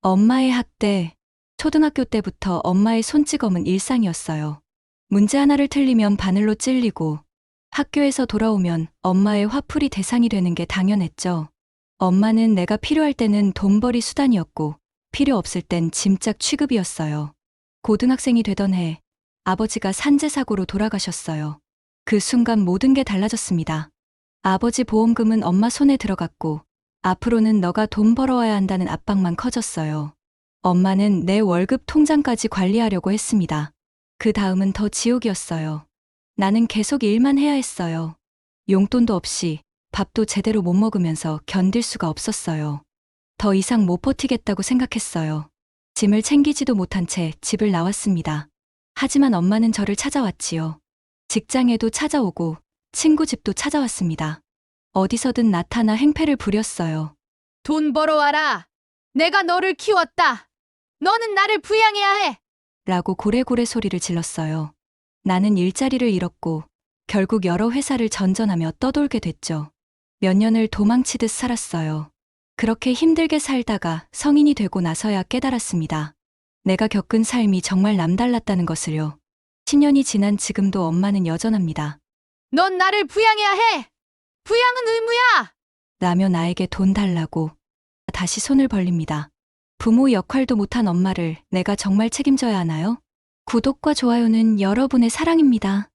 엄마의 학대. 초등학교 때부터 엄마의 손찌검은 일상이었어요. 문제 하나를 틀리면 바늘로 찔리고 학교에서 돌아오면 엄마의 화풀이 대상이 되는 게 당연했죠. 엄마는 내가 필요할 때는 돈벌이 수단이었고 필요 없을 땐 짐짝 취급이었어요. 고등학생이 되던 해 아버지가 산재 사고로 돌아가셨어요. 그 순간 모든 게 달라졌습니다. 아버지 보험금은 엄마 손에 들어갔고 앞으로는 너가 돈 벌어와야 한다는 압박만 커졌어요. 엄마는 내 월급 통장까지 관리하려고 했습니다. 그 다음은 더 지옥이었어요. 나는 계속 일만 해야 했어요. 용돈도 없이 밥도 제대로 못 먹으면서 견딜 수가 없었어요. 더 이상 못 버티겠다고 생각했어요. 짐을 챙기지도 못한 채 집을 나왔습니다. 하지만 엄마는 저를 찾아왔지요. 직장에도 찾아오고 친구 집도 찾아왔습니다. 어디서든 나타나 행패를 부렸어요. 돈 벌어와라. 내가 너를 키웠다. 너는 나를 부양해야 해. 라고 고래고래 소리를 질렀어요. 나는 일자리를 잃었고 결국 여러 회사를 전전하며 떠돌게 됐죠. 몇 년을 도망치듯 살았어요. 그렇게 힘들게 살다가 성인이 되고 나서야 깨달았습니다. 내가 겪은 삶이 정말 남달랐다는 것을요. 10년이 지난 지금도 엄마는 여전합니다. 넌 나를 부양해야 해. 부양은 의무야. 라며 나에게 돈 달라고 다시 손을 벌립니다. 부모 역할도 못한 엄마를 내가 정말 책임져야 하나요? 구독과 좋아요는 여러분의 사랑입니다.